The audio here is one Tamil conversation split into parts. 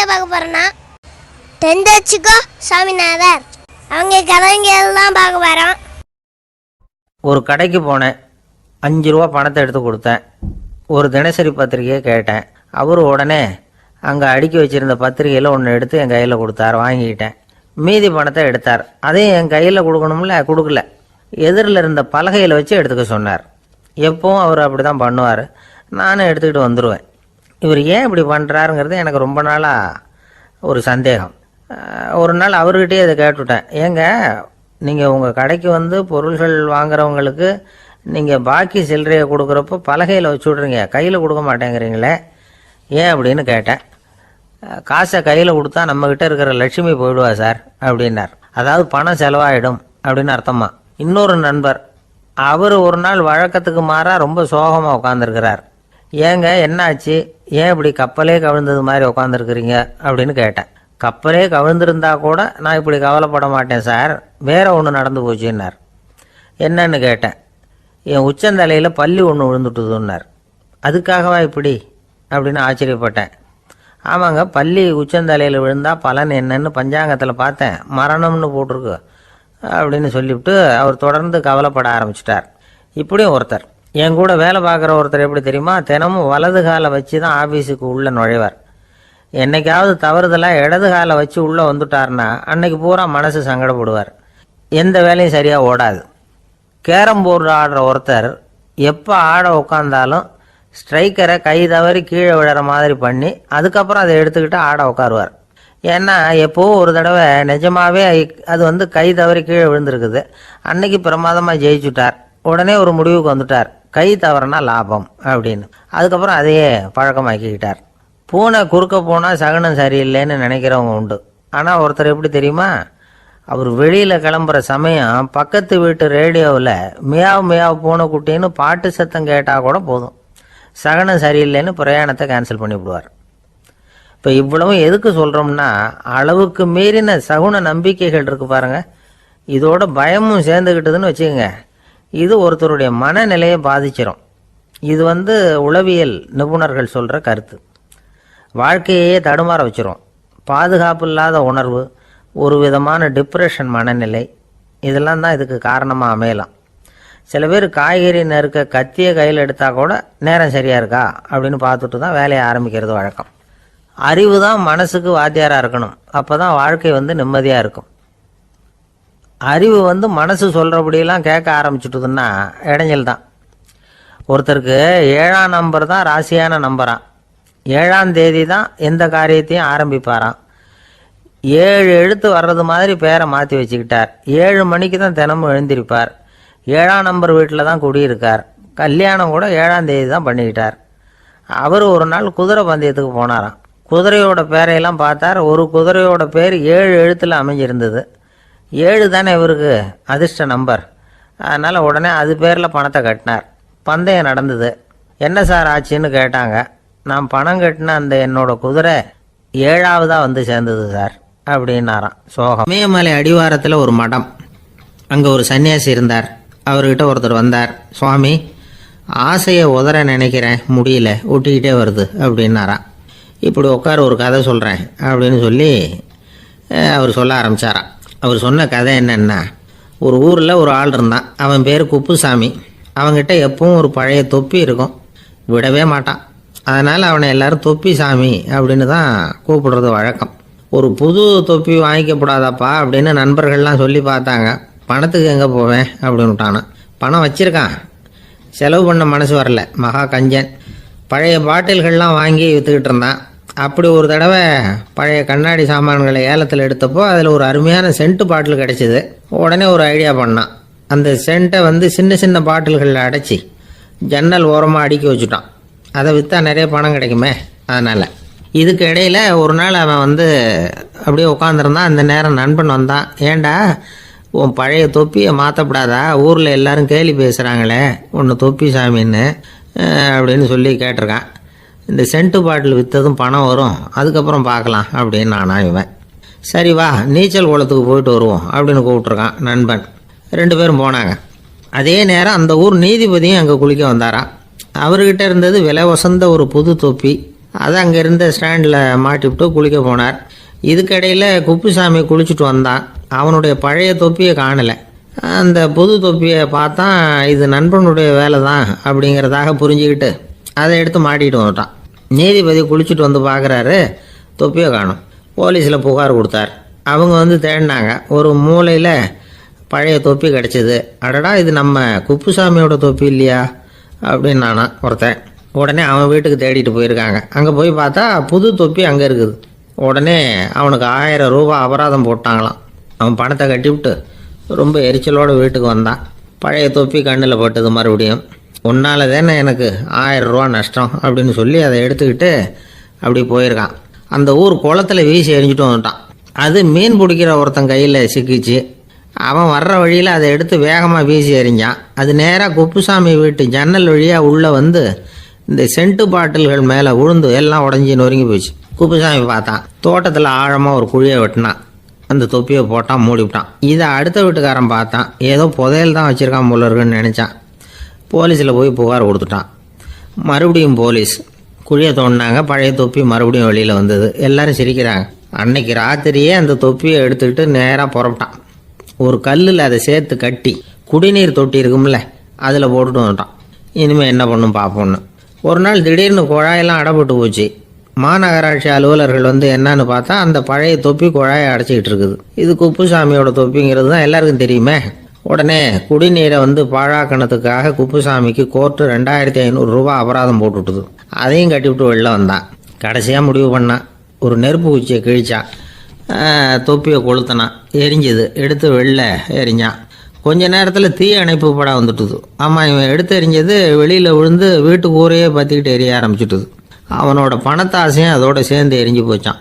கதையை பார்க்க போறேன்னா தெந்தச்சிக்கோ சாமிநாதர். அவங்க கதைங்கள் தான் பார்க்க போறோம் ஒரு கடைக்கு போனேன். அஞ்சு ரூபா பணத்தை எடுத்து கொடுத்தேன். ஒரு தினசரி பத்திரிக்கையை கேட்டேன். அவர் உடனே அங்கே அடுக்கி வச்சிருந்த பத்திரிகையில் ஒன்று எடுத்து என் கையில் கொடுத்தார் வாங்கிக்கிட்டேன். மீதி பணத்தை எடுத்தார். அதையும் என் கையில் கொடுக்கணும்ல? கொடுக்கல. எதிரில் இருந்த பலகையில் வச்சு எடுத்துக்க சொன்னார். எப்பவும் அவர் அப்படி தான் பண்ணுவார். நானும் எடுத்துக்கிட்டு வந்துடுவேன் இவர் ஏன் இப்படி பண்ணுறாருங்கிறது எனக்கு ரொம்ப நாளாக ஒரு சந்தேகம். ஒரு நாள் அவர்கிட்டயே இதை கேட்டுவிட்டேன் ஏங்க நீங்கள் உங்கள் கடைக்கு வந்து பொருள்கள் வாங்குறவங்களுக்கு நீங்கள் பாக்கி சில்லறையை கொடுக்குறப்போ பலகையில் வச்சு விட்றீங்க. கையில் கொடுக்க மாட்டேங்கிறீங்களே. ஏன் அப்படின்னு கேட்டேன். காசை கையில் கொடுத்தா நம்மக்கிட்ட இருக்கிற லட்சுமி போயிடுவா சார் அப்படின்னார். அதாவது பணம் செலவாயிடும் அப்படின்னு அர்த்தமா? இன்னொரு நண்பர் அவர் ஒரு நாள் வழக்கத்துக்கு மாறா ரொம்ப சோகமாக உட்காந்துருக்கிறார் ஏங்க என்னாச்சு? ஏன் இப்படி கப்பலே கவிழ்ந்தது மாதிரி உட்காந்துருக்குறீங்க அப்படின்னு கேட்டேன். கப்பலே கவிழ்ந்திருந்தா கூட நான் இப்படி கவலைப்பட மாட்டேன் சார். வேற ஒன்று நடந்து போச்சுன்னார். என்னன்னு கேட்டேன். என் உச்சந்தலையில் பள்ளி ஒன்று விழுந்துட்டுதுன்னார். அதுக்காகவா இப்படி? அப்படின்னு ஆச்சரியப்பட்டேன். ஆமாங்க பள்ளி உச்சந்தலையில் விழுந்தால் பலன் என்னன்னு பஞ்சாங்கத்தில் பார்த்தேன். மரணம்னு போட்டிருக்கு. அப்படின்னு சொல்லிவிட்டு அவர் தொடர்ந்து கவலைப்பட ஆரம்பிச்சிட்டார். இப்படியும் ஒருத்தர். என் கூட வேலை பார்க்குற ஒருத்தர் எப்படி தெரியுமா? தினமும் வலது காலை வச்சு தான் ஆஃபீஸுக்கு உள்ளே நுழைவார். என்னைக்காவது தவறுதலாக இடது காலை வச்சு உள்ளே வந்துட்டார்னா அன்னைக்கு பூரா மனசு சங்கடப்படுவார். எந்த வேலையும் சரியாக ஓடாது. கேரம் போர்டு ஆடுற ஒருத்தர் எப்போ ஆட உட்காந்தாலும் ஸ்ட்ரைக்கரை கை தவறி கீழே விழுற மாதிரி பண்ணி அதுக்கப்புறம் அதை எடுத்துக்கிட்டு ஆட உட்காருவார் ஏன்னா எப்போவும் ஒரு தடவை நிஜமாகவே அது வந்து கை தவறி கீழே விழுந்திருக்குது. அன்னைக்கு பிரமாதமாக ஜெயிச்சுட்டார். உடனே ஒரு முடிவுக்கு வந்துட்டார். கை தவறுனா லாபம் அப்படின்னு. அதுக்கப்புறம் அதையே பழக்கமாக்கிக்கிட்டார். பூனை குறுக்க போனால் சகனம் சரியில்லைன்னு நினைக்கிறவங்க உண்டு. ஆனால் ஒருத்தர் எப்படி தெரியுமா? அவர் வெளியில் கிளம்புற சமயம் பக்கத்து வீட்டு ரேடியோவில் மியாவ் மியாவ் பூனை குட்டின்னு பாட்டு சத்தம் கேட்டால் கூட போதும். சகனம் சரியில்லைன்னு பிரயாணத்தை கேன்சல் பண்ணிவிடுவார் இப்போ இவ்வளவும் எதுக்கு சொல்கிறோம்னா அளவுக்கு மீறின சகுன நம்பிக்கைகள் இருக்குது பாருங்க. இதோட பயமும் சேர்ந்துக்கிட்டதுன்னு வச்சுக்கோங்க. இது ஒருத்தருடைய மனநிலையை பாதிச்சிரும். இது வந்து உளவியல் நிபுணர்கள் சொல்கிற கருத்து. வாழ்க்கையே தடுமாற வச்சிரும். பாதுகாப்பு இல்லாத உணர்வு ஒரு விதமான டிப்ரெஷன் மனநிலை இதெல்லாம் தான் இதுக்கு காரணமாக அமையலாம். சில பேர் காய்கறி நறுக்க கத்தியை கையில் எடுத்தால் கூட நேரம் சரியாக இருக்கா? அப்படின்னு பார்த்துட்டு தான் வேலையை ஆரம்பிக்கிறது வழக்கம். அறிவு தான் மனசுக்கு வாத்தியாராக இருக்கணும். அப்போ தான் வாழ்க்கை வந்து நிம்மதியாக இருக்கும். அறிவு வந்து மனசு சொல்கிறபடியெல்லாம் கேட்க ஆரம்பிச்சுட்டுதுன்னா இடைஞ்சல் தான். ஒருத்தருக்கு ஏழாம் நம்பர் தான் ராசியான நம்பராம் ஏழாம் தேதி தான் எந்த காரியத்தையும் ஆரம்பிப்பாராம். ஏழு எழுத்து வர்றது மாதிரி பேரை மாற்றி வச்சுக்கிட்டார். ஏழு மணிக்கு தான் தினமும் எழுந்திருப்பார். ஏழாம் நம்பர் வீட்டில் தான் குடியிருக்கார். கல்யாணம் கூட ஏழாம் தேதி தான் பண்ணிக்கிட்டார். அவர் ஒரு நாள் குதிரை பந்தயத்துக்கு போனாராம். குதிரையோட பேரையெல்லாம் பார்த்தார். ஒரு குதிரையோட பேர் ஏழு எழுத்தில் அமைஞ்சிருந்தது. ஏழு தானே இவருக்கு? அதிர்ஷ்ட நம்பர். அதனால் உடனே அது பேரில் பணத்தை கட்டினார். பந்தயம் நடந்தது. என்ன சார் ஆச்சுன்னு கேட்டாங்க. நான் பணம் கட்டின அந்த என்னோட குதிரை ஏழாவதாக வந்து சேர்ந்தது சார் அப்படின்னாராம். சோகம். இமயமலை அடிவாரத்தில் ஒரு மடம். அங்கே ஒரு சன்னியாசி இருந்தார். அவர்கிட்ட ஒருத்தர் வந்தார். சுவாமி ஆசையை உதற நினைக்கிறேன். முடியல. ஒட்டிக்கிட்டே வருது அப்படின்னாராம். இப்படி உட்கார ஒரு கதை சொல்கிறேன் அப்படின்னு சொல்லி அவர் சொல்ல ஆரம்பிச்சாராம். அவர் சொன்ன கதை என்னென்னா ஒரு ஊரில் ஒரு ஆள் இருந்தான். அவன் பேர் குப்புசாமி. அவன்கிட்ட எப்பவும் ஒரு பழைய தொப்பி இருக்கும். விடவே மாட்டான். அதனால் அவனை எல்லாரும் தொப்பி சாமி அப்படின்னு தான் கூப்பிடுறது வழக்கம். ஒரு புது தொப்பி வாங்கிக்கப்படாதாப்பா அப்படின்னு நண்பர்கள்லாம் சொல்லி பார்த்தாங்க. பணத்துக்கு எங்கே போவேன் அப்படின்னு பணம் வச்சுருக்கான். செலவு பண்ண மனசு வரல. மகா கஞ்சன். பழைய பாட்டில்கள்லாம் வாங்கி விற்றுக்கிட்டு இருந்தான். அப்படி ஒரு தடவை பழைய கண்ணாடி சாமான்களை ஏலத்தில் எடுத்தப்போ அதில் ஒரு அருமையான சென்ட் பாட்டில் கிடச்சிது. உடனே ஒரு ஐடியா பண்ணான். அந்த சென்ட்டை வந்து சின்ன சின்ன பாட்டில்களில் அடைச்சி ஜன்னல் ஓரமாக அடுக்கி வச்சுட்டான். அதை விற்றா நிறைய பணம் கிடைக்குமே அதனால். இதுக்கு இடையில ஒரு நாள் அவன் வந்து அப்படியே உட்காந்துருந்தான் அந்த நேரம் நண்பன் வந்தான். ஏன்டா உன் பழைய தொப்பியை மாற்றப்படாதா ஊரில் எல்லாரும் கேலி பேசுகிறாங்களே ஒன்று தொப்பி சாமின்னு அப்படின்னு சொல்லி கேட்டிருக்கான். இந்த சென்ட்டு பாட்டில் விற்றதும் பணம் வரும் அதுக்கப்புறம் பார்க்கலாம் அப்படின்னு நானா இவன். சரி வா நீச்சல் குளத்துக்கு போயிட்டு வருவோம் அப்படின்னு கூப்பிட்ருக்கான் நண்பன். ரெண்டு பேரும் போனாங்க. அதே நேரம் அந்த ஊர் நீதிபதியும் அங்கே குளிக்க வந்தாராம். அவர்கிட்ட இருந்தது விலை வசந்த ஒரு புது தொப்பி. அதை அங்கே இருந்த ஸ்டாண்டில் மாட்டிவிட்டு குளிக்க போனார். இதுக்கிடையில் குப்புசாமி குளிச்சுட்டு வந்தான். அவனுடைய பழைய தொப்பியை காணலை. அந்த புது தொப்பியை பார்த்தா இது நண்பனுடைய வேலை தான் அப்படிங்கிறதாக புரிஞ்சுக்கிட்டு அதை எடுத்து மாட்டிகிட்டு வந்துட்டான். நீதிபதி குளிச்சுட்டு வந்து பார்க்குறாரு தொப்பியை காணும். போலீஸில் புகார் கொடுத்தார். அவங்க வந்து தேடினாங்க. ஒரு மூலையில் பழைய தொப்பி கிடச்சிது. அடடா இது நம்ம குப்புசாமியோட தொப்பி இல்லையா? அப்படின்னு நானா ஒருத்தன். உடனே அவன் வீட்டுக்கு தேடிட்டு போயிருக்காங்க. அங்கே போய் பார்த்தா புது தொப்பி அங்கே இருக்குது. உடனே அவனுக்கு ஆயிரம் ரூபா அபராதம் போட்டாங்களாம். அவன் பணத்தை கட்டிவிட்டு ரொம்ப எரிச்சலோடு வீட்டுக்கு வந்தான். பழைய தொப்பி கண்ணில் பட்டது மறுபடியும். உன்னால் தானே எனக்கு ஆயிரம் நஷ்டம் அப்படின்னு சொல்லி அதை எடுத்துக்கிட்டு அப்படி போயிருக்கான். அந்த ஊர் குளத்துல வீசி எரிஞ்சிட்டு வந்துட்டான். அது மீன் பிடிக்கிற ஒருத்தன் கையில் சிக்கிச்சு. அவன் வர்ற வழியில் அதை எடுத்து வேகமாக வீசி எறிஞ்சான். அது நேராக குப்புசாமி வீட்டு ஜன்னல் வழியாக உள்ளே வந்து இந்த சென்ட்டு பாட்டில்கள் மேலே உழுந்து எல்லாம் உடஞ்சி நொறுங்கி போச்சு. குப்புசாமி பார்த்தான். தோட்டத்தில் ஆழமாக ஒரு குழியை வெட்டினான். அந்த தொப்பியை போட்டான் மூடிவிட்டான். இதை அடுத்த வீட்டுக்காரன் பார்த்தான். ஏதோ புதையல் தான் வச்சுருக்கான் போல இருக்குன்னு நினச்சான். போலீஸில் போய் புகார் கொடுத்துட்டான். மறுபடியும் போலீஸ் குழியை தோண்டினாங்க. பழைய தொப்பி மறுபடியும் வெளியில் வந்தது. எல்லாரும் சிரிக்கிறாங்க. அன்னைக்கு ராத்திரியே அந்த தொப்பியை எடுத்துக்கிட்டு நேராக புறப்பட்டான். ஒரு கல்லில் அதை சேர்த்து கட்டி குடிநீர் தொட்டி இருக்கும்ல அதில் போட்டுட்டு வந்துட்டான். இனிமேல் என்ன பண்ணும் பார்ப்போம்னு ஒரு நாள் திடீர்னு குழாயெல்லாம் அடப்பட்டு போச்சு. மாநகராட்சி அலுவலர்கள் வந்து என்னன்னு பார்த்தா அந்த பழைய தொப்பி குழாயை அடைச்சிக்கிட்டு இருக்குது. இது குப்புசாமியோட தொப்பிங்கிறது தான் எல்லாருக்கும் தெரியுமே. உடனே குடிநீரை வந்து பாழாக்கணத்துக்காக குப்புசாமிக்கு கோர்ட்டு ரெண்டாயிரத்தி ஐநூறு ரூபா அபராதம் போட்டுவிட்டுது. அதையும் கட்டிவிட்டு வெளில வந்தான். கடைசியாக முடிவு பண்ணான் ஒரு நெருப்பு குச்சியை கிழிச்சான் தொப்பியை கொளுத்தினான் எரிஞ்சுது. எடுத்து வெளில எரிஞ்சான். கொஞ்ச நேரத்தில் தீ அணைப்பு படம் வந்துட்டுது. ஆமாம் இவன் எடுத்து எரிஞ்சது வெளியில் விழுந்து வீட்டு ஊரையே பற்றிக்கிட்டு எரிய ஆரம்பிச்சுட்டுது. அவனோட பணத்தாசையும் அதோடு சேர்ந்து எரிஞ்சு போச்சான்.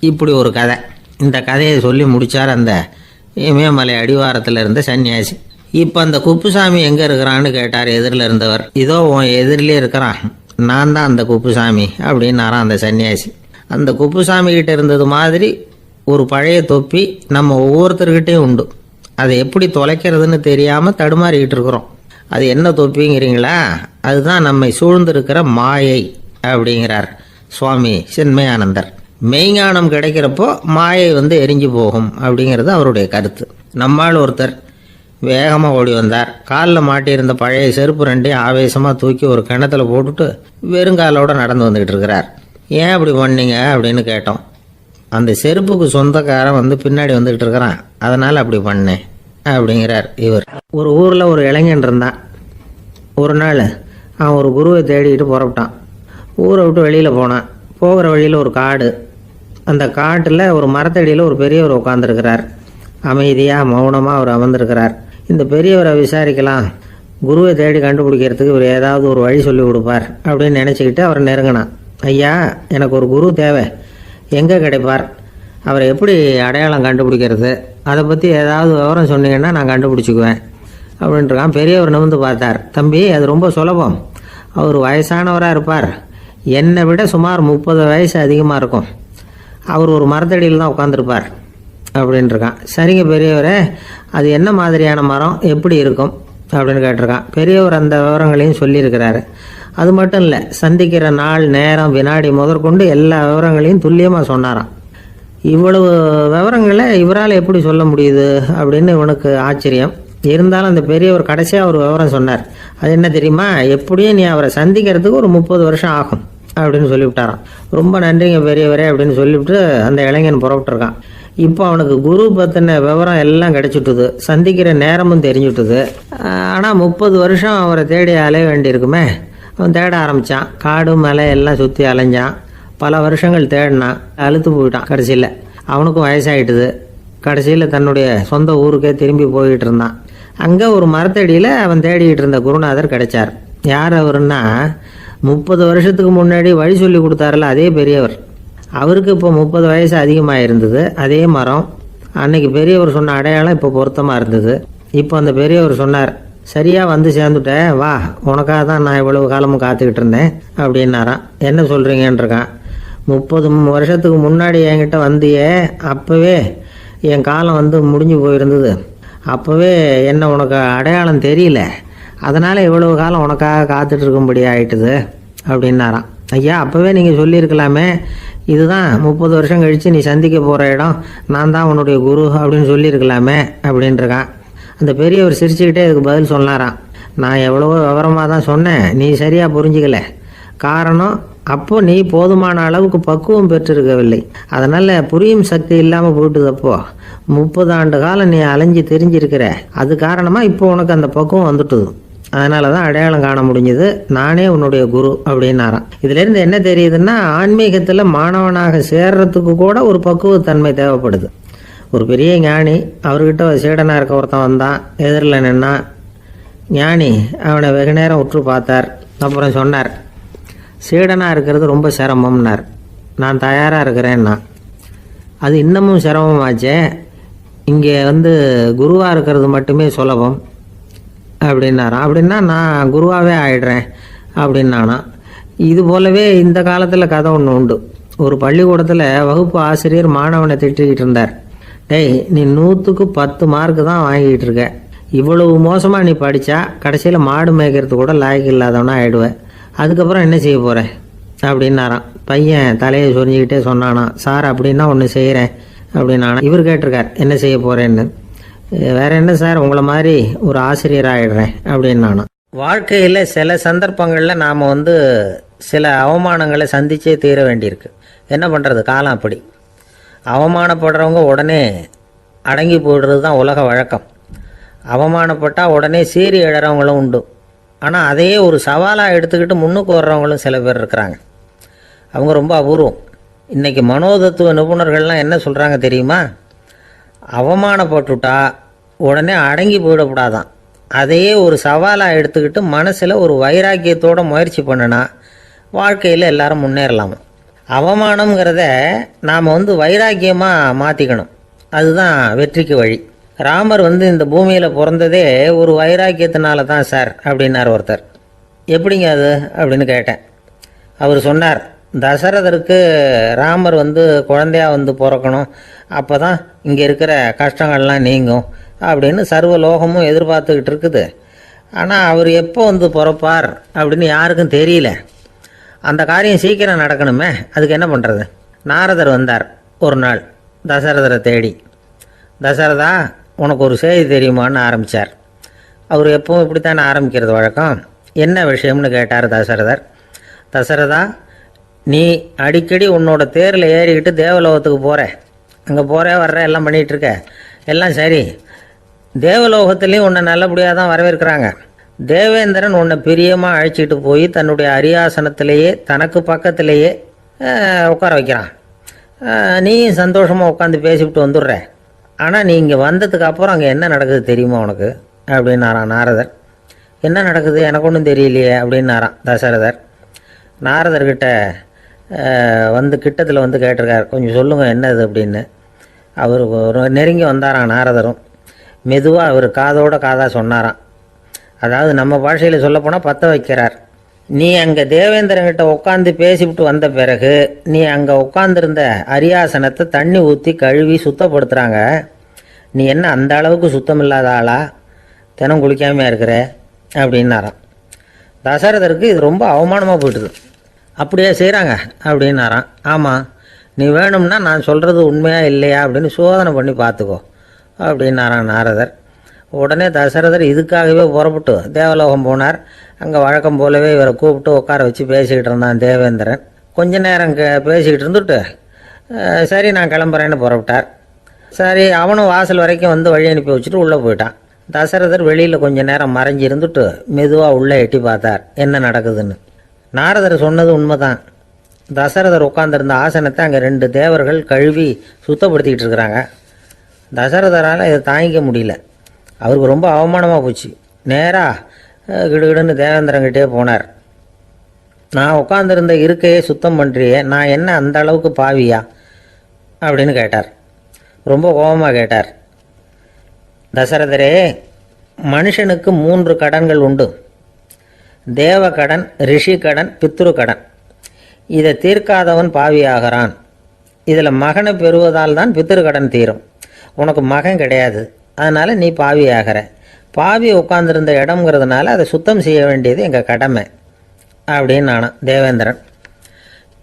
இப்படி ஒரு கதை. இந்த கதையை சொல்லி முடித்தார் அந்த இமயமலை அடிவாரத்தில் இருந்த சன்னியாசி. இப்போ அந்த குப்புசாமி எங்கே இருக்கிறான்னு கேட்டார் எதிரில் இருந்தவர். இதோ உன் எதிரிலே இருக்கிறான். நான் தான் அந்த குப்புசாமி அப்படின்னாரான் அந்த சன்னியாசி. அந்த குப்புசாமி கிட்ட இருந்தது மாதிரி ஒரு பழைய தொப்பி நம்ம ஒவ்வொருத்தர்கிட்டையும் உண்டு. அதை எப்படி தொலைக்கிறதுன்னு தெரியாமல் தடுமாறிக்கிட்டு இருக்கிறோம். அது என்ன தொப்பிங்கிறீங்களா? அதுதான் நம்மை சூழ்ந்திருக்கிற மாயை அப்படிங்கிறார் சுவாமி சின்மயானந்தர். மெய்ஞானம் கிடைக்கிறப்போ மாயை வந்து எரிஞ்சு போகும் அப்படிங்கிறது அவருடைய கருத்து. நம்மால் ஒருத்தர் வேகமாக ஓடி வந்தார். காலில் மாட்டியிருந்த பழைய செருப்பு ரெண்டையும் ஆவேசமாக தூக்கி ஒரு கிணத்துல போட்டுட்டு வெறுங்காலோடு நடந்து வந்துக்கிட்டு இருக்கிறார். ஏன் அப்படி பண்ணீங்க? அப்படின்னு கேட்டோம். அந்த செருப்புக்கு சொந்தக்காரன் வந்து பின்னாடி வந்துக்கிட்டு இருக்கிறான். அதனால் அப்படி பண்ணேன் அப்படிங்கிறார் இவர். ஒரு ஊரில் ஒரு இளைஞன் இருந்தான். ஒரு நாள் அவன் ஒரு குருவை தேடிக்கிட்டு புறப்பட்டான். ஊரை விட்டு வெளியில் போனான். போகிற வழியில் ஒரு காடு. அந்த காட்டில் ஒரு மரத்தடியில் ஒரு பெரியவர் உட்காந்துருக்கிறார் அமைதியாக மௌனமாக அவர் அமர்ந்திருக்கிறார். இந்த பெரியவரை விசாரிக்கலாம். குருவை தேடி கண்டுபிடிக்கிறதுக்கு இவர் ஏதாவது ஒரு வழி சொல்லி கொடுப்பார் அப்படின்னு நினச்சிக்கிட்டு அவர் நெருங்கினான். ஐயா எனக்கு ஒரு குரு தேவை. எங்கே கிடைப்பார்? அவரை எப்படி அடையாளம் கண்டுபிடிக்கிறது? அதை பற்றி ஏதாவது விவரம் சொன்னீங்கன்னா நான் கண்டுபிடிச்சிக்குவேன். அப்படின்ட்டுருக்கான் பெரியவர் நிமிந்து பார்த்தார். தம்பி அது ரொம்ப சுலபம். அவர் வயசானவராக இருப்பார். என்னை விட சுமார் முப்பது வயசு அதிகமாக இருக்கும். அவர் ஒரு மரத்தடியில் தான் உட்காந்துருப்பார் அப்படின்ட்டுருக்கான் சரிங்க பெரியவரே அது என்ன மாதிரியான மரம்? எப்படி இருக்கும்? அப்படின்னு கேட்டிருக்கான். பெரியவர் அந்த விவரங்களையும் சொல்லியிருக்கிறாரு. அது மட்டும் இல்லை சந்திக்கிற நாள் நேரம் வினாடி முதற்கொண்டு எல்லா விவரங்களையும் துல்லியமாக சொன்னாராம். இவ்வளவு விவரங்களை இவரால் எப்படி சொல்ல முடியுது அப்படின்னு இவனுக்கு ஆச்சரியம். இருந்தாலும் அந்த பெரியவர் கடைசியாக ஒரு விவரம் சொன்னார். அது என்ன தெரியுமா? எப்படியும் நீ அவரை சந்திக்கிறதுக்கு ஒரு முப்பது வருஷம் ஆகும். அப்படின்னு சொல்லிவிட்டாரான் ரொம்ப நன்றிங்க பெரியவரே அப்படின்னு சொல்லிவிட்டு அந்த இளைஞன் புறப்பட்டுருக்கான். இப்போ அவனுக்கு குரு பற்றின விவரம் எல்லாம் கிடைச்சிட்டுது. சந்திக்கிற நேரமும் தெரிஞ்சுட்டுது. ஆனால் முப்பது வருஷம் அவரை தேடி அலைய வேண்டியிருக்குமே. அவன் தேட ஆரம்பித்தான் காடு மலை எல்லாம் சுற்றி அலைஞ்சான். பல வருஷங்கள் தேடினான். அழுத்து போயிட்டான் கடைசியில். அவனுக்கும் வயசாயிட்டுது. கடைசியில் தன்னுடைய சொந்த ஊருக்கே திரும்பி போயிட்டு இருந்தான். அங்கே ஒரு மரத்தடியில் அவன் தேடிக்கிட்டு இருந்த குருநாதர் கிடைச்சார். யார் அவருன்னா முப்பது வருஷத்துக்கு முன்னாடி வழி சொல்லி கொடுத்தாரில்ல அதே பெரியவர். அவருக்கு இப்போ முப்பது வயசு அதிகமாக இருந்தது அதே மரம். அன்னைக்கு பெரியவர் சொன்ன அடையாளம் இப்போ பொருத்தமாக இருந்தது. இப்போ அந்த பெரியவர் சொன்னார் சரியாக வந்து சேர்ந்துட்டேன் வா உனக்காக தான் நான் இவ்வளவு காலமும் காத்துக்கிட்டு இருந்தேன் அப்படின்னாராம். என்ன சொல்கிறீங்கன்றிருக்கான் முப்பது வருஷத்துக்கு முன்னாடி என்கிட்ட வந்தியே அப்போவே என் காலம் வந்து முடிஞ்சு போயிருந்தது. அப்போவே என்ன உனக்கு அடையாளம் தெரியல. அதனால் இவ்வளவு காலம் உனக்காக காத்துட்ருக்கும்படி ஆயிட்டுது அப்படின்னாராம். ஐயா அப்போவே நீங்கள் சொல்லியிருக்கலாமே இதுதான் முப்பது வருஷம் கழித்து நீ சந்திக்க போகிற இடம் நான் தான் உன்னுடைய குரு அப்படின்னு சொல்லியிருக்கலாமே அப்படின்ட்டுருக்கான் அந்த பெரியவர் சிரிச்சுக்கிட்டே இதுக்கு பதில் சொன்னாராம். நான் எவ்வளவோ விவரமாக தான் சொன்னேன் நீ சரியாக புரிஞ்சுக்கல. காரணம் அப்போ நீ போதுமான அளவுக்கு பக்குவம் பெற்றிருக்கவில்லை. அதனால் புரியும் சக்தி இல்லாமல் போயிட்டுதப்போ முப்பது ஆண்டு காலம் நீ அலைஞ்சு தெரிஞ்சிருக்கிற. அது காரணமாக இப்போ உனக்கு அந்த பக்குவம் வந்துட்டுது. அதனால தான் அடையாளம் காண முடிஞ்சது. நானே உன்னுடைய குரு அப்படின்னாராம். இதுலேருந்து என்ன தெரியுதுன்னா ஆன்மீகத்தில் மாணவனாக சேர்றதுக்கு கூட ஒரு பக்குவத்தன்மை தேவைப்படுது. ஒரு பெரிய ஞானி அவர்கிட்ட ஒரு சீடனாக இருக்க ஒருத்தன் வந்தான் எதிரில் நின்னா ஞானி அவனை வெகு நேரம் உற்று பார்த்தார். அப்புறம் சொன்னார் சீடனாக இருக்கிறது ரொம்ப சிரமம்னார். நான் தயாராக இருக்கிறேன்னா. அது இன்னமும் சிரமமாச்சே. இங்கே வந்து குருவாக இருக்கிறது மட்டுமே சுலபம். அப்படின்னாராம் அப்படின்னா நான் குருவாகவே ஆயிடுறேன் அப்படின்னானா. இது போலவே இந்த காலத்தில் கதை ஒன்று உண்டு. ஒரு பள்ளிக்கூடத்தில் வகுப்பு ஆசிரியர் மாணவனை திட்டிக்கிட்டு இருந்தார். டேய் நீ நூற்றுக்கு பத்து மார்க்கு தான் வாங்கிக்கிட்டு இருக்க. இவ்வளவு மோசமாக நீ படித்தா கடைசியில் மாடு மேய்க்கிறது கூட லாய்க்கு இல்லாதவனா ஆகிடுவேன் அதுக்கப்புறம் என்ன செய்ய போகிறேன் அப்படின்னாராம். பையன் தலையை சொரிஞ்சிக்கிட்டே சொன்னானா சார் அப்படின்னா ஒன்று செய்கிறேன் அப்படின்னானா. இவர் கேட்டிருக்கார் என்ன செய்ய போகிறேன்னு வேற என்ன சார்? உங்களை மாதிரி ஒரு ஆசிரியர் ஆகிடுறேன் அப்படின்னு நானும். வாழ்க்கையில் சில சந்தர்ப்பங்களில் நாம் வந்து சில அவமானங்களை சந்திச்சே தீர வேண்டியிருக்கு. என்ன பண்ணுறது காலம் அப்படி. அவமானப்படுறவங்க உடனே அடங்கி போயிடுறது தான் உலக வழக்கம். அவமானப்பட்டால் உடனே சீறி எழறவங்களும் உண்டு. ஆனால் அதையே ஒரு சவாலாக எடுத்துக்கிட்டு முன்னுக்கு வர்றவங்களும் சில பேர் இருக்கிறாங்க. அவங்க ரொம்ப அபூர்வம். இன்றைக்கி மனோதத்துவ நிபுணர்கள்லாம் என்ன சொல்கிறாங்க தெரியுமா? அவமானப்பட்டுட்டா உடனே அடங்கி போயிடக்கூடாதான் அதையே ஒரு சவாலாக எடுத்துக்கிட்டு மனசில் ஒரு வைராக்கியத்தோட முயற்சி பண்ணினா வாழ்க்கையில் எல்லாரும் முன்னேறலாம்? அவமானம்ங்கிறத நாம் வந்து வைராக்கியமாக மாற்றிக்கணும் அதுதான் வெற்றிக்கு வழி. ராமர் வந்து இந்த பூமியில் பிறந்ததே ஒரு வைராக்கியத்தினால தான் சார் அப்படின்னார் ஒருத்தர். எப்படிங்க அது? அப்படின்னு கேட்டேன். அவர் சொன்னார் தசரதருக்கு ராமர் வந்து குழந்தையா வந்து பிறக்கணும். அப்போ தான் இங்கே இருக்கிற கஷ்டங்கள்லாம் நீங்கும் அப்படின்னு சர்வ லோகமும் எதிர்பார்த்துக்கிட்டு இருக்குது. ஆனால் அவர் எப்போ வந்து பிறப்பார் அப்படின்னு யாருக்கும் தெரியல. அந்த காரியம் சீக்கிரம் நடக்கணுமே. அதுக்கு என்ன பண்ணுறது நாரதர் வந்தார் ஒரு நாள் தசரதரை தேடி. தசரதா உனக்கு ஒரு செய்தி தெரியுமான்னு ஆரம்பித்தார் அவர் எப்பவும் இப்படித்தானே ஆரம்பிக்கிறது வழக்கம். என்ன விஷயம்னு கேட்டார் தசரதர். தசரதா நீ அடிக்கடி உன்னோட தேரில் ஏறிக்கிட்டு தேவலோகத்துக்கு போகிற அங்கே போகிற வர்ற எல்லாம் பண்ணிகிட்ருக்க. எல்லாம் சரி. தேவலோகத்துலேயும் உன்னை நல்லபடியாக தான் வரவேற்கிறாங்க. தேவேந்திரன் உன்னை பிரியமாக அழைச்சிட்டு போய் தன்னுடைய அரியாசனத்திலேயே தனக்கு பக்கத்திலேயே உட்கார வைக்கிறான். நீயும் சந்தோஷமாக உட்காந்து பேசிவிட்டு வந்துடுற. ஆனால் நீ இங்கே வந்ததுக்கு அப்புறம் அங்கே என்ன நடக்குது தெரியுமா உனக்கு? அப்படின்னாரான் நாரதர். என்ன நடக்குது? எனக்கு ஒன்றும் தெரியலையே அப்படின்னாரான் தசரதர். நாரதர்கிட்ட வந்து கிட்டத்தில் வந்து கேட்டிருக்கார். கொஞ்சம் சொல்லுங்கள் என்னது அப்படின்னு. அவர் ஒரு நெருங்கி வந்தாராம் நாரதரும். மெதுவாக அவர் காதோட காதாக சொன்னாராம். அதாவது நம்ம பாஷையில் சொல்லப்போனால் பற்ற வைக்கிறார். நீ அங்கே தேவேந்திரங்கிட்ட உட்காந்து பேசிவிட்டு வந்த பிறகு நீ அங்கே உட்காந்துருந்த அரியாசனத்தை தண்ணி ஊற்றி கழுவி சுத்தப்படுத்துகிறாங்க நீ என்ன அந்த அளவுக்கு சுத்தம் இல்லாத ஆளா? தினம் குளிக்காமையாக இருக்கிற? அப்படின்னாராம். தசரதருக்கு இது ரொம்ப அவமானமாக போயிட்டுது. அப்படியே செய்கிறாங்க அப்படின்னாராம். ஆமாம் நீ வேணும்னா நான் சொல்கிறது உண்மையாக இல்லையா அப்படின்னு சோதனை பண்ணி பார்த்துக்கோ அப்படின்னாராம் நாரதர். உடனே தசரதர் இதுக்காகவே புறப்பட்டு தேவலோகம் போனார். அங்கே வழக்கம் போலவே இவரை கூப்பிட்டு உட்கார வச்சு பேசிக்கிட்டு இருந்தான் தேவேந்திரன். கொஞ்ச நேரம் கே- பேசிக்கிட்டு இருந்துட்டு சரி நான் கிளம்புறேன்னு புறப்பட்டார். சரி அவனும் வாசல் வரைக்கும் வந்து வழி அனுப்பி வச்சுட்டு உள்ளே போயிட்டான். தசரதர் வெளியில் கொஞ்ச நேரம் மறைஞ்சு இருந்துட்டு மெதுவாக உள்ளே எட்டி பார்த்தார் என்ன நடக்குதுன்னு. நாரதர் சொன்னது உண்மைதான். தசரதர் உட்காந்துருந்த ஆசனத்தை அங்கே ரெண்டு தேவர்கள் கழுவி சுத்தப்படுத்திக்கிட்டு இருக்கிறாங்க. தசரதரால் இதை தாங்கிக்க முடியல. அவருக்கு ரொம்ப அவமானமாக போச்சு. நேராக கிடுகிடுன்னு தேவேந்திரங்கிட்டே போனார். நான் உட்காந்துருந்த இருக்கையே சுத்தம் பண்ணுறியே நான் என்ன அந்த அளவுக்கு பாவியா? அப்படின்னு கேட்டார். ரொம்ப கோபமாக கேட்டார். தசரதரே மனுஷனுக்கு மூன்று கடன்கள் உண்டு. தேவ கடன் பித்ருக்கடன் பித்ரு கடன் இதை தீர்க்காதவன் பாவியாகிறான். இதில் மகனை பெறுவதால் தான் பித்ரு கடன் தீரும். உனக்கு மகன் கிடையாது. அதனால் நீ பாவியாகிற. பாவி உட்காந்துருந்த இடம்ங்கிறதுனால அதை சுத்தம் செய்ய வேண்டியது எங்கள் கடமை. அப்படின்னு நானும் தேவேந்திரன்.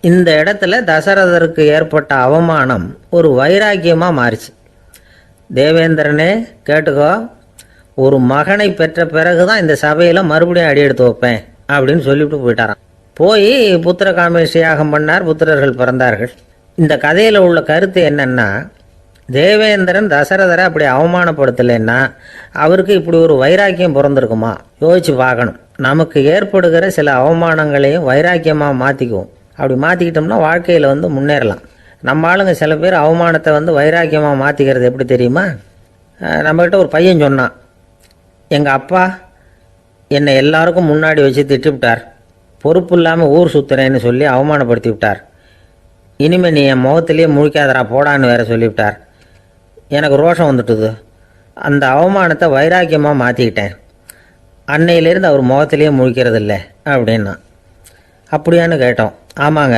இந்த இடத்துல தசரதருக்கு ஏற்பட்ட அவமானம் ஒரு வைராக்கியமாக மாறிச்சு. தேவேந்திரனே கேட்டுக்கோ. ஒரு மகனை பெற்ற பிறகு தான் இந்த சபையில் மறுபடியும் அடி எடுத்து வைப்பேன் அப்படின்னு சொல்லிவிட்டு போயிட்டாராம். போய் புத்திர காமேஷ் யாகம் பண்ணார் புத்திரர்கள் பிறந்தார்கள். இந்த கதையில் உள்ள கருத்து என்னென்னா தேவேந்திரன் தசரதரை அப்படி அவமானப்படுத்தலைன்னா அவருக்கு இப்படி ஒரு வைராக்கியம் பிறந்திருக்குமா? யோசிச்சு பார்க்கணும். நமக்கு ஏற்படுகிற சில அவமானங்களையும் வைராக்கியமாக மாற்றிக்குவோம் அப்படி மாற்றிக்கிட்டோம்னா வாழ்க்கையில் வந்து முன்னேறலாம். நம்ம ஆளுங்க சில பேர் அவமானத்தை வந்து வைராக்கியமாக மாற்றிக்கிறது எப்படி தெரியுமா? நம்மகிட்ட நம்மக்கிட்ட ஒரு பையன் சொன்னான் எங்கள் அப்பா என்னை எல்லாருக்கும் முன்னாடி வச்சு திட்டுவிட்டார். பொறுப்பு இல்லாமல் ஊர் சுற்றுறேன்னு சொல்லி அவமானப்படுத்தி விட்டார். இனிமேல் நீ என் முகத்திலேயே முழிக்காதடா போடான்னு வேற சொல்லிவிட்டார் எனக்கு ரோஷம் வந்துட்டுது. அந்த அவமானத்தை வைராக்கியமாக மாற்றிக்கிட்டேன் அன்னையிலேருந்து அவர் முகத்திலேயே முழிக்கிறது இல்லை அப்படின்னா. அப்படியான்னு கேட்டோம். ஆமாங்க.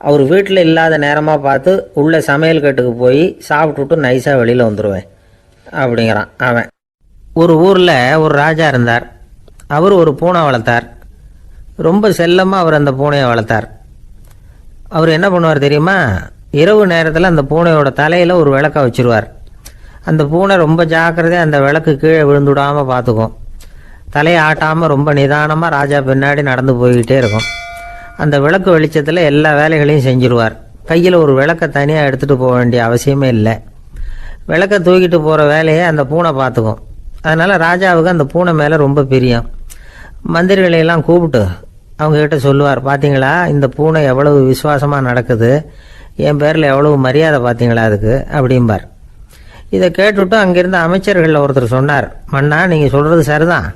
அவர் வீட்டில் இல்லாத நேரமாக பார்த்து உள்ளே சமையல் கட்டுக்கு போய் சாப்பிட்டுட்டு நைஸாக வெளியில் வந்துடுவேன் அப்படிங்கிறான் அவன். ஒரு ஊரில் ஒரு ராஜா இருந்தார். அவர் ஒரு பூனை வளர்த்தார். ரொம்ப செல்லமாக அவர் அந்த பூனையை வளர்த்தார். அவர் என்ன பண்ணுவார் தெரியுமா? இரவு நேரத்தில் அந்த பூனையோட தலையில் ஒரு விளக்க வச்சிருவார். அந்த பூனை ரொம்ப ஜாக்கிரதையாக அந்த விளக்கு கீழே விழுந்துடாமல் பார்த்துக்கும். தலையை ஆட்டாமல் ரொம்ப நிதானமாக ராஜா பின்னாடி நடந்து போய்கிட்டே இருக்கும். அந்த விளக்கு வெளிச்சத்தில் எல்லா வேலைகளையும் செஞ்சிருவார். கையில் ஒரு விளக்கை தனியாக எடுத்துகிட்டு போக வேண்டிய அவசியமே இல்லை. விளக்கை தூக்கிட்டு போகிற வேலையை அந்த பூனை பார்த்துக்கும். அதனால் ராஜாவுக்கு அந்த பூனை மேலே ரொம்ப பிரியம். மந்திரிகளையெல்லாம் கூப்பிட்டு அவங்கக்கிட்ட சொல்லுவார் பார்த்தீங்களா இந்த பூனை எவ்வளவு விசுவாசமாக நடக்குது? என் பேரில் எவ்வளவு மரியாதை பார்த்தீங்களா அதுக்கு? அப்படிம்பார். இதை கேட்டுவிட்டு அங்கேருந்து அமைச்சர்களில் ஒருத்தர் சொன்னார் மன்னா நீங்கள் சொல்கிறது சரிதான்.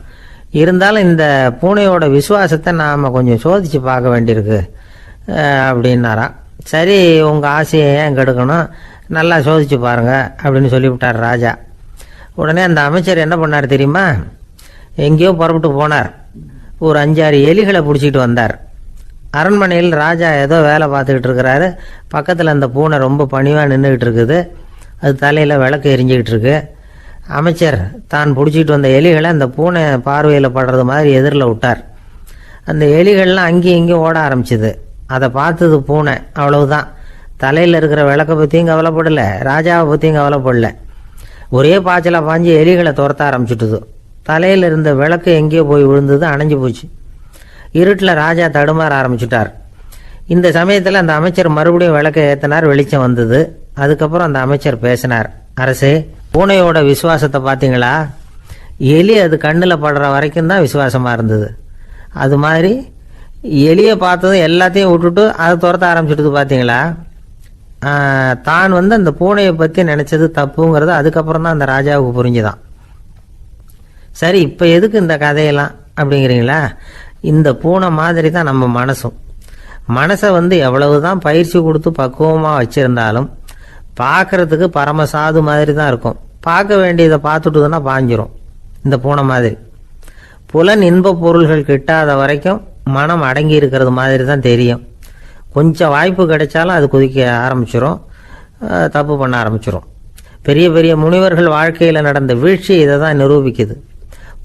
இருந்தாலும் இந்த பூனையோட விசுவாசத்தை நாம் கொஞ்சம் சோதித்து பார்க்க வேண்டியிருக்கு. அப்படின்னாராம். சரி உங்கள் ஆசையை ஏன் கெடுக்கணும்? நல்லா சோதிச்சு பாருங்கள் அப்படின்னு சொல்லிவிட்டார் ராஜா. உடனே அந்த அமைச்சர் என்ன பண்ணார் தெரியுமா? எங்கேயோ புறப்பட்டு போனார். ஒரு அஞ்சாறு எலிகளை பிடிச்சிட்டு வந்தார். அரண்மனையில் ராஜா ஏதோ வேலை பார்த்துக்கிட்டு இருக்கிறாரு. பக்கத்தில் அந்த பூனை ரொம்ப பணிவாக நின்றுக்கிட்டு இருக்குது. அது தலையில் விளக்கு எரிஞ்சுக்கிட்டு இருக்கு. அமைச்சர் தான் பிடிச்சிட்டு வந்த எலிகளை அந்த பூனை பார்வையில் படுறது மாதிரி எதிரில் விட்டார். அந்த எலிகள்லாம் அங்கேயும் இங்கேயும் ஓட ஆரம்பிச்சிது. அதை பார்த்தது பூனை. அவ்வளவுதான். தலையில் இருக்கிற விளக்க பற்றியும் கவலைப்படலை. ராஜாவை பற்றியும் கவலைப்படல. ஒரே பாய்ச்சலாக பாஞ்சு எலிகளை துரத்த ஆரம்பிச்சுட்டுது. தலையில் இருந்த விளக்கு எங்கேயோ போய் விழுந்தது அணைஞ்சு போச்சு. இருட்டில் ராஜா தடுமாற ஆரம்பிச்சுட்டார். இந்த சமயத்தில் அந்த அமைச்சர் மறுபடியும் விளக்கை ஏற்றினார் வெளிச்சம் வந்தது. அதுக்கப்புறம் அந்த அமைச்சர் பேசினார். அரசு பூனையோட விசுவாசத்தை பார்த்தீங்களா? எலி அது கண்ணில் படுற வரைக்கும் தான் விசுவாசமாக இருந்தது. அது மாதிரி எலியை பார்த்ததும் எல்லாத்தையும் விட்டுட்டு அதை துரத்த ஆரம்பிச்சுட்டு பார்த்தீங்களா? தான் வந்து அந்த பூனையை பற்றி நினச்சது தப்புங்கிறது அதுக்கப்புறம் தான் அந்த ராஜாவுக்கு புரிஞ்சுதான். சரி இப்போ எதுக்கு இந்த கதையெல்லாம் அப்படிங்கிறீங்களா? இந்த பூனை மாதிரி தான் நம்ம மனசும். மனசை வந்து எவ்வளவு தான் பயிற்சி கொடுத்து பக்குவமாக வச்சுருந்தாலும் பார்க்கறதுக்கு பரமசாது மாதிரி தான் இருக்கும். பார்க்க வேண்டியதை பார்த்துட்டுதுன்னா பாஞ்சிரும் இந்த பூனை மாதிரி. புலன் இன்ப பொருள்கள் கிட்டாத வரைக்கும் மனம் அடங்கி இருக்கிறது மாதிரி தான் தெரியும். கொஞ்சம் வாய்ப்பு கிடைச்சாலும் அது குதிக்க ஆரம்பிச்சிடும் தப்பு பண்ண ஆரம்பிச்சிடும் பெரிய பெரிய முனிவர்கள் வாழ்க்கையில் நடந்த வீழ்ச்சி இதை தான் நிரூபிக்குது.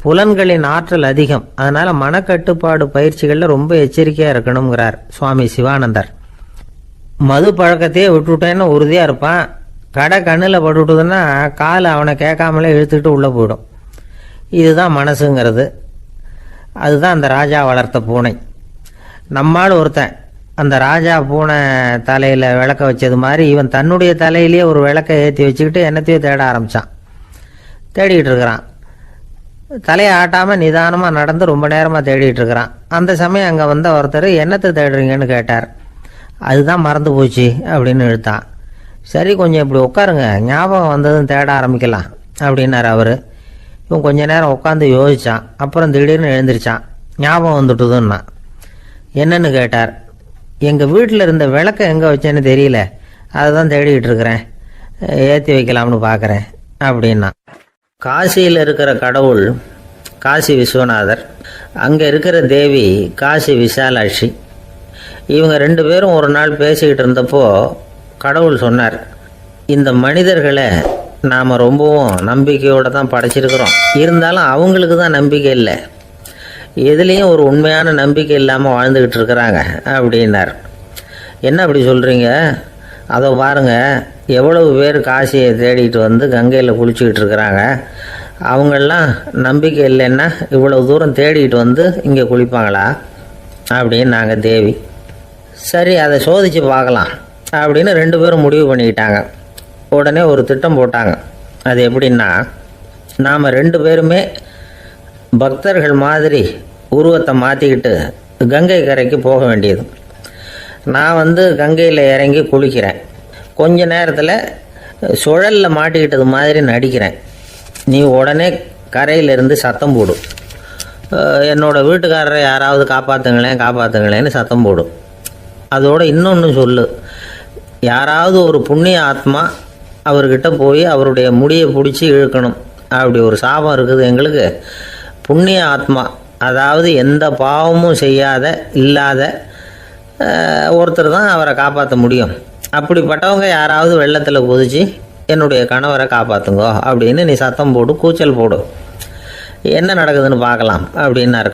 புலன்களின் ஆற்றல் அதிகம். அதனால் மனக்கட்டுப்பாடு பயிற்சிகளில் ரொம்ப எச்சரிக்கையாக இருக்கணுங்கிறார் சுவாமி சிவானந்தர். மது பழக்கத்தையே விட்டுவிட்டேன்னு உறுதியாக இருப்பான். கடை கண்ணில் பட்டுவிட்டுதுன்னா கால் அவனை கேட்காமலே இழுத்துக்கிட்டு உள்ளே போயிடும். இதுதான் மனசுங்கிறது. அதுதான் அந்த ராஜா வளர்த்த பூனை. நம்மால் ஒருத்தன் அந்த ராஜா பூனை தலையில் விளக்க வச்சது மாதிரி இவன் தன்னுடைய தலையிலேயே ஒரு விளக்கை ஏற்றி வச்சுக்கிட்டு என்னத்தையோ தேட ஆரம்பித்தான் தேடிக்கிட்டு இருக்கிறான். தலையை ஆட்டாமல் நிதானமாக நடந்து ரொம்ப நேரமாக தேடிட்டு இருக்கிறான். அந்த சமயம் அங்கே வந்த ஒருத்தர் என்னத்தை தேடுறீங்கன்னு கேட்டார். அதுதான் மறந்து போச்சு அப்படின்னு இழுத்தான். சரி கொஞ்சம் இப்படி உட்காருங்க. ஞாபகம் வந்ததும் தேட ஆரம்பிக்கலாம் அப்படின்னார் அவர். இவன் கொஞ்ச நேரம் உட்காந்து யோசித்தான் அப்புறம் திடீர்னு எழுந்திரிச்சான். ஞாபகம் வந்துட்டுதுன்னா என்னன்னு கேட்டார். எங்கள் வீட்டில் இருந்த விளக்கை எங்கே வச்சேன்னு தெரியல. அதை தான் தேடிக்கிட்டு இருக்கிறேன். ஏற்றி வைக்கலாம்னு பார்க்குறேன் அப்படின்னா. காசியில் இருக்கிற கடவுள் காசி விஸ்வநாதர் அங்கே இருக்கிற தேவி காசி விசாலாட்சி இவங்க ரெண்டு பேரும் ஒரு நாள் பேசிக்கிட்டு இருந்தப்போ கடவுள் சொன்னார் இந்த மனிதர்களை நாம் ரொம்பவும் நம்பிக்கையோடு தான் படைச்சிருக்கிறோம். இருந்தாலும் அவங்களுக்கு தான் நம்பிக்கை இல்லை. எதுலேயும் ஒரு உண்மையான நம்பிக்கை இல்லாமல் வாழ்ந்துக்கிட்டு இருக்கிறாங்க அப்படின்னார். என்ன அப்படி சொல்கிறீங்க அதை பாருங்கள் எவ்வளவு பேர் காசியை தேடிட்டு வந்து கங்கையில் குளிச்சுக்கிட்டு இருக்கிறாங்க. அவங்கெல்லாம் நம்பிக்கை இல்லைன்னா இவ்வளோ தூரம் தேடிட்டு வந்து இங்கே குளிப்பாங்களா? அப்படின்னு நாங்கள் தேவி சரி அதை சோதித்து பார்க்கலாம் அப்படின்னு ரெண்டு பேரும் முடிவு பண்ணிக்கிட்டாங்க. உடனே ஒரு திட்டம் போட்டாங்க. அது எப்படின்னா நாம் ரெண்டு பேருமே பக்தர்கள் மாதிரி உருவத்தை மாற்றிக்கிட்டு கங்கை கரைக்கு போக வேண்டியது. நான் வந்து கங்கையில் இறங்கி குளிக்கிறேன். கொஞ்ச நேரத்தில் சுழலில் மாட்டிக்கிட்டது மாதிரி நடிக்கிறேன். நீ உடனே கரையிலிருந்து சத்தம் போடும் என்னோடய வீட்டுக்காரரை யாராவது காப்பாற்றுங்களேன் காப்பாற்றுங்களேன்னு சத்தம் போடும் அதோட இன்னொன்று சொல்லு. யாராவது ஒரு புண்ணிய ஆத்மா அவர்கிட்ட போய் அவருடைய முடியை பிடிச்சி இழுக்கணும். அப்படி ஒரு சாபம் இருக்குது எங்களுக்கு. புண்ணிய ஆத்மா அதாவது எந்த பாவமும் செய்யாத இல்லாத ஒருத்தர் தான் அவரை காப்பாற்ற முடியும். அப்படிப்பட்டவங்க யாராவது வெள்ளத்தில் குதிச்சு என்னுடைய கணவரை காப்பாற்றுங்கோ அப்படின்னு நீ சத்தம் போடு கூச்சல் போடு. என்ன நடக்குதுன்னு பார்க்கலாம் அப்படின்னாரு.